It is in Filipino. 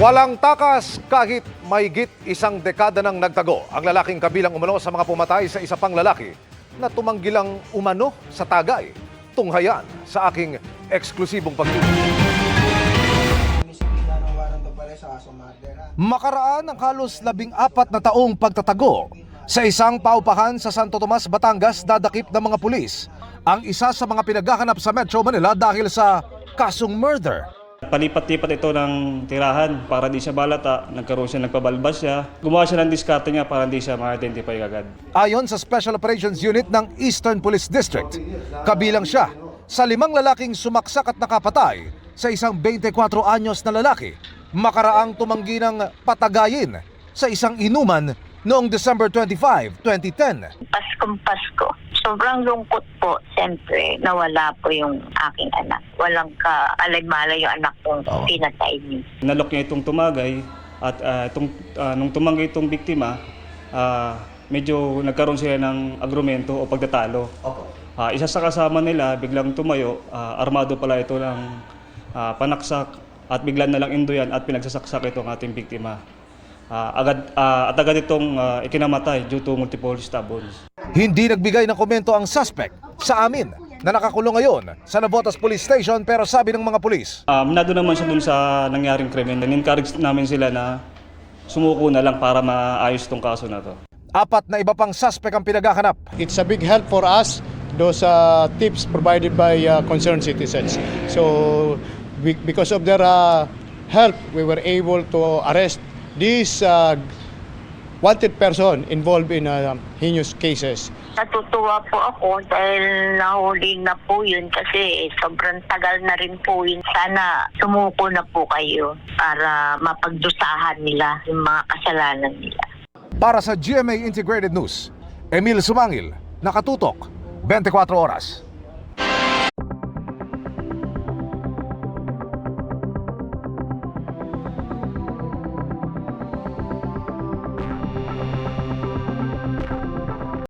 Walang takas kahit mahigit isang dekada nang nagtago ang lalaking kabilang umano sa mga pumatay sa isa pang lalaki na tumanggilang umano sa tagay. Tunghayan sa aking eksklusibong pag-ibig. Makaraan ang halos labing apat na taong pagtatago sa isang paupahan sa Santo Tomas, Batangas dadakip ng mga pulis ang isa sa mga pinaghahanap sa Metro Manila dahil sa kasong murder. Palipat-lipat ito ng tirahan para di siya balata. Nagkaroon siya, nagpabalbas siya. Gumawa siya ng diskarte niya para hindi siya ma-identify agad. Ayon sa Special Operations Unit ng Eastern Police District, kabilang siya sa limang lalaking sumaksak at nakapatay sa isang 24 anyos na lalaki makaraang tumanggi ng patagayin sa isang inuman noong December 25, 2010. Paskong Pasko. Sobrang lungkot po, siyempre, nawala po yung aking anak. Walang kaalay-malay yung anak kong Oo. pinatay niyo. Nalok niya itong tumagay at ah, itong, ah, nung tumangay itong biktima, ah, medyo nagkaroon sila ng agrumento o pagtatalo. Ah, isa sa kasama nila, biglang tumayo, ah, armado pala ito ng ah, panaksak at biglang nalang induyan at pinagsasaksak itong ating biktima. Ah, agad, ah, at agad itong ah, ikinamatay due to multiple stab wounds. Hindi nagbigay ng komento ang suspect sa amin na nakakulong ngayon sa Navotas Police Station pero sabi ng mga pulis, Um, nado naman siya dun sa nangyaring krimen. In-encourage namin sila na sumuko na lang para maayos tong kaso na to. apat na iba pang suspect ang pinaghahanap. It's a big help for us, those uh, tips provided by uh, concerned citizens. So, be- because of their uh, help, we were able to arrest this uh, wanted person involved in uh, heinous cases. Natutuwa po ako dahil nahuli na po yun kasi sobrang tagal na rin po yun. Sana sumuko na po kayo para mapagdusahan nila yung mga kasalanan nila. Para sa GMA Integrated News, Emil Sumangil, nakatutok, 24 oras.